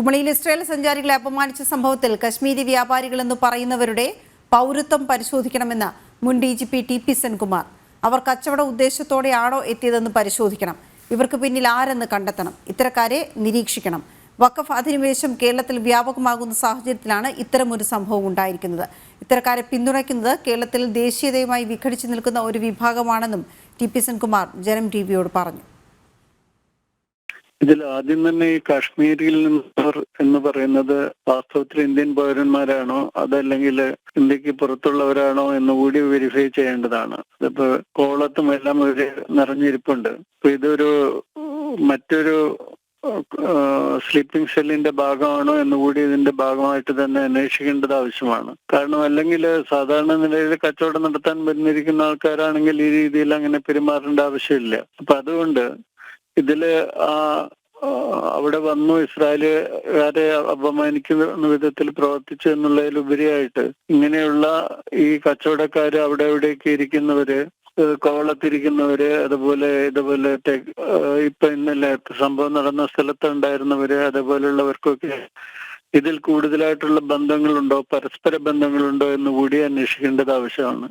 കുമളിയിൽ Israel സഞ്ചാരികളെ അപമാനിച്ച സംഭവത്തിൽ കശ്മീരി വ്യാപാരികളെന്ന് പറയുന്നവരുടെ പൗരത്വം പരിശോധിക്കണമെന്ന് മുൻ D G P T P Senkumar. അവർ കച്ചവട ഉദ്ദേശത്തോടെയാണോ എത്തിയതെന്ന് പരിശോധിക്കണം. ഇവർക്ക് പിന്നിൽ ആരെന്ന് കണ്ടെത്തണം. ഇത്തരക്കാരെ നിരീക്ഷിക്കണം. വഖഫ് അധിനിവേശം കേരളത്തിൽ വ്യാപകമാകുന്ന സാഹചര്യത്തിലാണ് ഇത്തരമൊരു സംഭവം ഉണ്ടായിരിക്കുന്നത്. ഇത്തരക്കാരെ പിന്തുണയ്ക്കുന്നത് കേരളത്തിൽ ദേശീയതയുമായി വിഘടിച്ചു നിൽക്കുന്ന ഒരു വിഭാഗമാണെന്നും ടി പി സെൻകുമാർ ജനം ടി വിയോട് പറഞ്ഞു. ഇതിൽ ആദ്യം തന്നെ ഈ കാശ്മീരിൽ നിന്നവർ എന്ന് പറയുന്നത് വാസ്തവത്തിൽ ഇന്ത്യൻ പൗരന്മാരാണോ? അതല്ലെങ്കിൽ ഇന്ത്യയ്ക്ക് പുറത്തുള്ളവരാണോ എന്ന് കൂടി വെരിഫൈ ചെയ്യേണ്ടതാണ്. അതിപ്പോ കോളത്തും എല്ലാം ഒരു നിറഞ്ഞിരിപ്പുണ്ട്. അപ്പൊ ഇതൊരു മറ്റൊരു സ്ലീപ്പിംഗ് സെല്ലിന്റെ ഭാഗമാണോ എന്ന് കൂടി ഇതിന്റെ ഭാഗമായിട്ട് തന്നെ അന്വേഷിക്കേണ്ടത് ആവശ്യമാണ്. കാരണം അല്ലെങ്കിൽ സാധാരണ നിലയിൽ കച്ചവടം നടത്താൻ വരുന്നിരിക്കുന്ന ആൾക്കാരാണെങ്കിൽ ഈ രീതിയിൽ അങ്ങനെ പെരുമാറേണ്ട ആവശ്യമില്ല. അപ്പൊ അതുകൊണ്ട് ഇതിൽ അവിടെ വന്നു ഇസ്രായേലുകാരെ അപമാനിക്കുന്ന വിധത്തിൽ പ്രവർത്തിച്ചു എന്നുള്ളതിലുപരിയായിട്ട് ഇങ്ങനെയുള്ള ഈ കച്ചവടക്കാര് അവിടെ എവിടെയൊക്കെ ഇരിക്കുന്നവര് കോളത്തിരിക്കുന്നവര് അതുപോലെ ഇതുപോലെ ഇപ്പൊ ഇന്നലെ സംഭവം നടന്ന സ്ഥലത്ത് ഉണ്ടായിരുന്നവര് അതുപോലുള്ളവർക്കൊക്കെ ഇതിൽ കൂടുതലായിട്ടുള്ള ബന്ധങ്ങളുണ്ടോ? പരസ്പര ബന്ധങ്ങളുണ്ടോ എന്ന് കൂടി അന്വേഷിക്കേണ്ടത് ആവശ്യമാണ്.